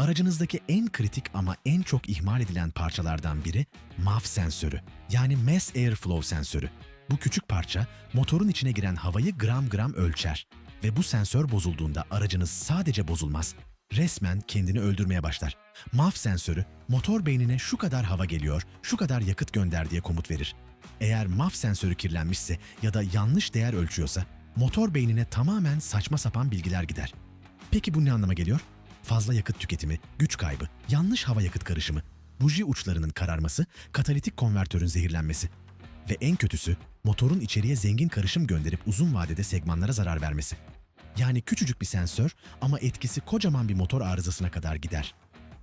Aracınızdaki en kritik ama en çok ihmal edilen parçalardan biri MAF sensörü yani Mass Airflow sensörü. Bu küçük parça motorun içine giren havayı gram gram ölçer ve bu sensör bozulduğunda aracınız sadece bozulmaz, resmen kendini öldürmeye başlar. MAF sensörü motor beynine şu kadar hava geliyor, şu kadar yakıt gönder diye komut verir. Eğer MAF sensörü kirlenmişse ya da yanlış değer ölçüyorsa motor beynine tamamen saçma sapan bilgiler gider. Peki bu ne anlama geliyor? Fazla yakıt tüketimi, güç kaybı, yanlış hava yakıt karışımı, buji uçlarının kararması, katalitik konvertörün zehirlenmesi ve en kötüsü motorun içeriye zengin karışım gönderip uzun vadede segmanlara zarar vermesi. Yani küçücük bir sensör ama etkisi kocaman bir motor arızasına kadar gider.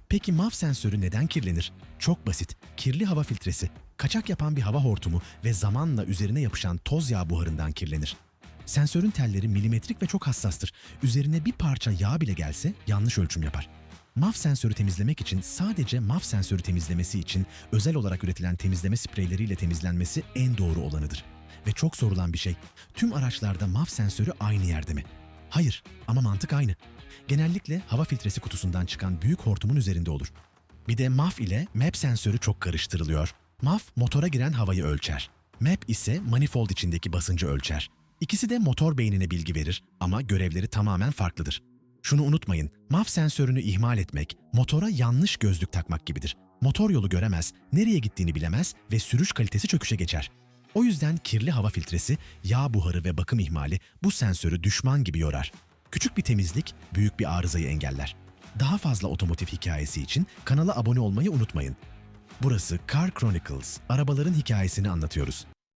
Peki MAF sensörü neden kirlenir? Çok basit. Kirli hava filtresi, kaçak yapan bir hava hortumu ve zamanla üzerine yapışan toz yağ buharından kirlenir. Sensörün telleri milimetrik ve çok hassastır. Üzerine bir parça yağ bile gelse yanlış ölçüm yapar. MAF sensörü temizlemek için sadece MAF sensörü temizlemesi için özel olarak üretilen temizleme spreyleriyle temizlenmesi en doğru olanıdır. Ve çok sorulan bir şey, tüm araçlarda MAF sensörü aynı yerde mi? Hayır ama mantık aynı. Genellikle hava filtresi kutusundan çıkan büyük hortumun üzerinde olur. Bir de MAF ile MAP sensörü çok karıştırılıyor. MAF motora giren havayı ölçer. MAP ise manifold içindeki basıncı ölçer. İkisi de motor beynine bilgi verir ama görevleri tamamen farklıdır. Şunu unutmayın, MAF sensörünü ihmal etmek, motora yanlış gözlük takmak gibidir. Motor yolu göremez, nereye gittiğini bilemez ve sürüş kalitesi çöküşe geçer. O yüzden kirli hava filtresi, yağ buharı ve bakım ihmali bu sensörü düşman gibi yorar. Küçük bir temizlik, büyük bir arızayı engeller. Daha fazla otomotiv hikayesi için kanala abone olmayı unutmayın. Burası Car Chronicles, arabaların hikayesini anlatıyoruz.